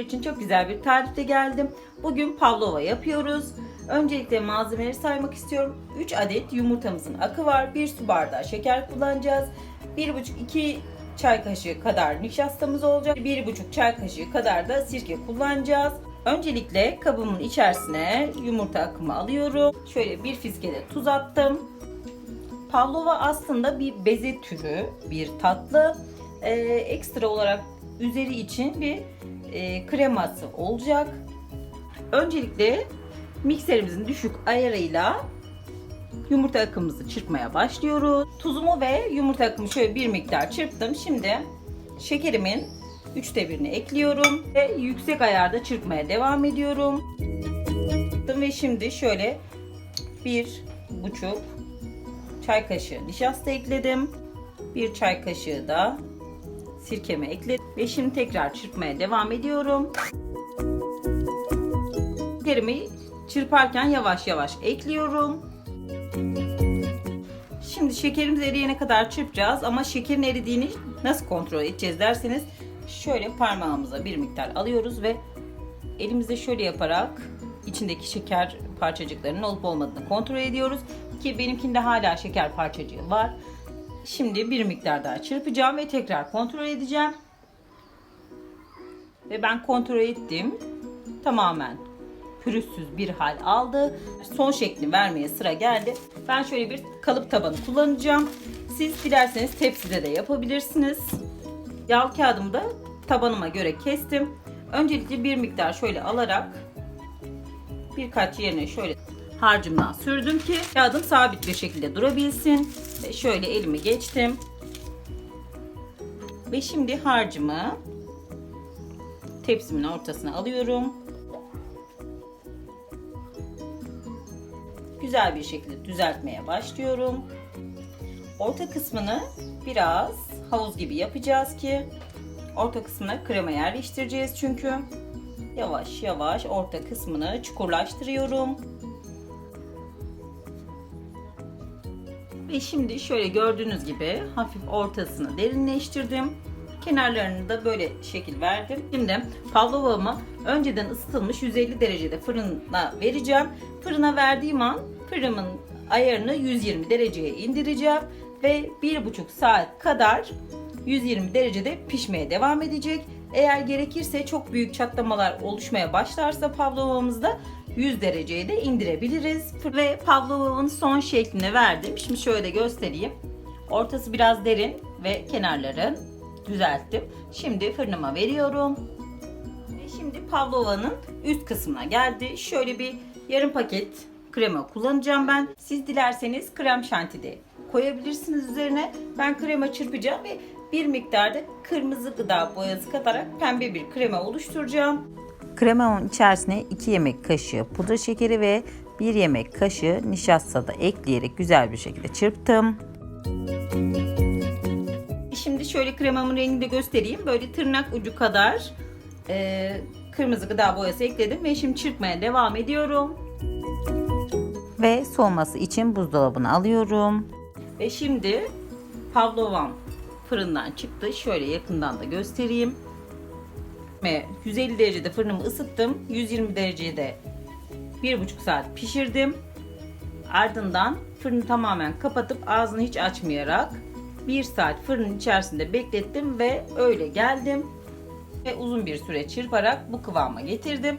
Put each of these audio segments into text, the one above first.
için çok güzel bir tarifle geldim. Bugün pavlova yapıyoruz. Öncelikle malzemeleri saymak istiyorum. 3 adet yumurtamızın akı var. 1 su bardağı şeker kullanacağız. 1,5-2 çay kaşığı kadar nişastamız olacak. 1,5 çay kaşığı kadar da sirke kullanacağız. Öncelikle kabımın içerisine yumurta akımı alıyorum. Şöyle bir fiske tuz attım. Pavlova aslında bir beze türü, bir tatlı. Ee, ekstra olarak üzeri için bir e, kreması olacak. Öncelikle mikserimizin düşük ayarıyla yumurta akımımızı çırpmaya başlıyoruz. Tuzumu ve yumurta akımı şöyle bir miktar çırptım. Şimdi şekerimin üçte birini ekliyorum ve yüksek ayarda çırpmaya devam ediyorum. Ve şimdi şöyle bir buçuk çay kaşığı nişasta ekledim. Bir çay kaşığı da sirkemi ekledim. Ve şimdi tekrar çırpmaya devam ediyorum. Şekerimi çırparken yavaş yavaş ekliyorum. Şimdi şekerimiz eriyene kadar çırpacağız ama şekerin eridiğini nasıl kontrol edeceğiz derseniz şöyle parmağımıza bir miktar alıyoruz ve elimizde şöyle yaparak içindeki şeker parçacıklarının olup olmadığını kontrol ediyoruz ki benimkinde hala şeker parçacığı var. Şimdi bir miktar daha çırpacağım ve tekrar kontrol edeceğim. Ve ben kontrol ettim. Tamamen pürüzsüz bir hal aldı. Son şeklini vermeye sıra geldi. Ben şöyle bir kalıp tabanı kullanacağım. Siz dilerseniz tepside de yapabilirsiniz. Yağ kağıdımı da tabanıma göre kestim. Öncelikle bir miktar şöyle alarak birkaç yerine şöyle harcımdan sürdüm ki kağıdım sabit bir şekilde durabilsin. Ve şöyle elimi geçtim. Ve şimdi harcımı tepsimin ortasına alıyorum. Güzel bir şekilde düzeltmeye başlıyorum. Orta kısmını biraz havuz gibi yapacağız ki orta kısmına krema yerleştireceğiz çünkü. Yavaş yavaş orta kısmını çukurlaştırıyorum. Ve şimdi şöyle gördüğünüz gibi hafif ortasını derinleştirdim. Kenarlarını da böyle şekil verdim. Şimdi pavlovamı önceden ısıtılmış 150 derecede fırına vereceğim. Fırına verdiğim an fırımın ayarını 120 dereceye indireceğim ve 1,5 saat kadar 120 derecede pişmeye devam edecek. Eğer gerekirse çok büyük çatlamalar oluşmaya başlarsa pavlovamızda 100 dereceye de indirebiliriz. Ve pavlovamın son şeklini verdim. Şimdi şöyle göstereyim. Ortası biraz derin ve kenarları düzelttim. Şimdi fırınıma veriyorum. Ve şimdi pavlovanın üst kısmına geldi. Şöyle bir yarım paket krema kullanacağım ben. Siz dilerseniz krem şanti de koyabilirsiniz üzerine. Ben krema çırpacağım ve bir miktarda kırmızı gıda boyası katarak pembe bir krema oluşturacağım. Kremanın içerisine 2 yemek kaşığı pudra şekeri ve 1 yemek kaşığı nişasta da ekleyerek güzel bir şekilde çırptım. Şimdi şöyle kremamın rengini de göstereyim. Böyle tırnak ucu kadar e, kırmızı gıda boyası ekledim ve şimdi çırpmaya devam ediyorum. Ve soğuması için buzdolabına alıyorum. Ve şimdi pavlovam fırından çıktı. Şöyle yakından da göstereyim. Ve 150 derecede fırınımı ısıttım. 120 derecede 1,5 saat pişirdim. Ardından fırını tamamen kapatıp ağzını hiç açmayarak 1 saat fırının içerisinde beklettim ve öyle geldim. Ve uzun bir süre çırparak bu kıvama getirdim.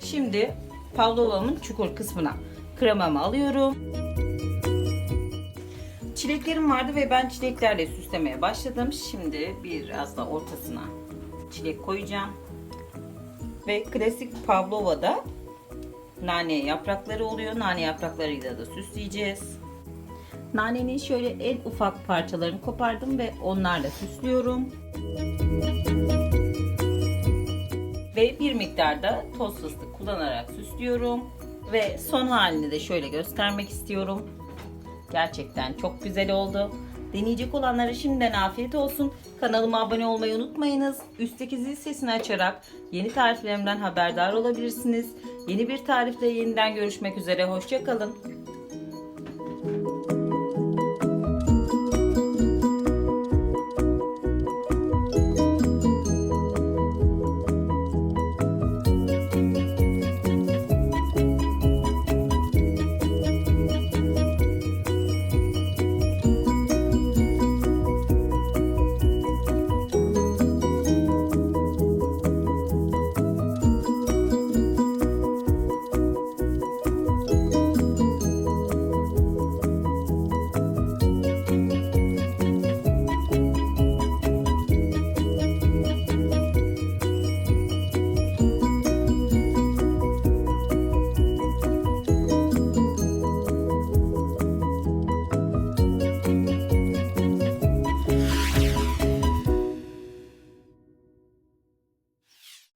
Şimdi pavlovamın çukur kısmına kremamı alıyorum. Çileklerim vardı ve ben çileklerle süslemeye başladım. Şimdi biraz da ortasına çilek koyacağım. Ve klasik pavlovada nane yaprakları oluyor. Nane yapraklarıyla da süsleyeceğiz. Nanenin şöyle en ufak parçalarını kopardım ve onlarla süslüyorum. Ve bir miktar da toz fıstık kullanarak süslüyorum. Ve son halini de şöyle göstermek istiyorum. Gerçekten çok güzel oldu. Deneyecek olanlara şimdiden afiyet olsun. Kanalıma abone olmayı unutmayınız. Üstteki zil sesini açarak yeni tariflerimden haberdar olabilirsiniz. Yeni bir tarifle yeniden görüşmek üzere. Hoşçakalın.